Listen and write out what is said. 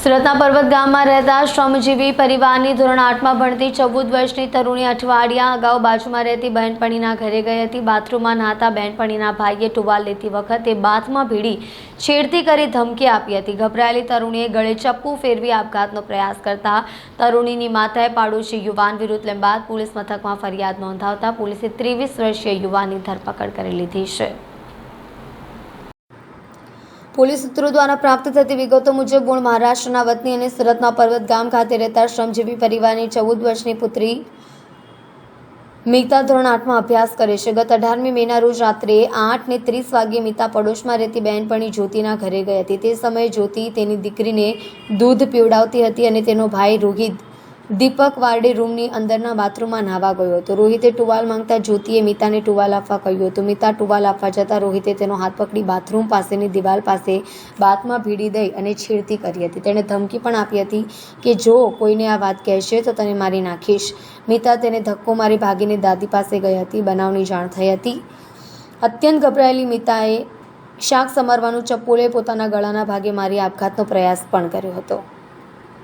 સુરતના પર્વત ગામમાં રહેતા શ્રમજીવી પરિવારની ધોરણ આઠમાં ભણતી ચૌદ વર્ષની તરુણી અઠવાડિયા અગાઉ બાજુમાં રહેતી બહેનપણીના ઘરે ગઈ હતી. બાથરૂમમાં નહાતા બહેનપણીના ભાઈએ ટુવાલ લેતી વખતે બાથમાં ભીડી છેડતી કરી ધમકી આપી હતી. ગભરાયેલી તરુણીએ ગળે ચપ્પુ ફેરવી આપઘાતનો પ્રયાસ કરતા તરુણીની માતાએ પાડોશી યુવાન વિરુદ્ધ લેંબાદ પોલીસ મથકમાં ફરિયાદ નોંધાવતા પોલીસે ત્રેવીસ વર્ષીય યુવાનની ધરપકડ કરી લીધી છે. પોલીસ સૂત્રો દ્વારા પ્રાપ્ત થતી વિગતો મુજબ મૂળ મહારાષ્ટ્રના વતની અને સુરતના પર્વત ગામ ખાતે રહેતા શ્રમજીવી પરિવારની ચૌદ વર્ષની પુત્રી મીતા ધોરણ આઠમાં અભ્યાસ કરે છે. ગત અઢારમી મેના રોજ રાત્રે આઠ ને ત્રીસ વાગ્યે મીતા પડોશમાં રહેતી બહેનપણી જ્યોતિના ઘરે ગઈ હતી. તે સમયે જ્યોતિ તેની દીકરીને દૂધ પીવડાવતી હતી અને તેનો ભાઈ રોહિત દીપક વાર્ડે રૂમની અંદરના બાથરૂમમાં નાહવા ગયો હતો. રોહિતે ટુવાલ માંગતા જ્યોતિએ મિતાને ટુવાલ આપવા કહ્યું હતું. મિતા ટુવાલ આપવા જતાં રોહિતે તેનો હાથ પકડી બાથરૂમ પાસેની દિવાલ પાસે બાથમાં ભીડી દઈ અને છેડતી કરી હતી. તેણે ધમકી પણ આપી હતી કે, જો કોઈને આ વાત કહેશે તો તને મારી નાખીશ. મિતા તેને ધક્કો મારી ભાગીને દાદી પાસે ગઈ હતી. બનાવની જાણ થઈ હતી. અત્યંત ગભરાયેલી મિતાએ શાક સમારવાનું ચપ્પોલે પોતાના ગળાના ભાગે મારી આપઘાતનો પ્રયાસ પણ કર્યો હતો.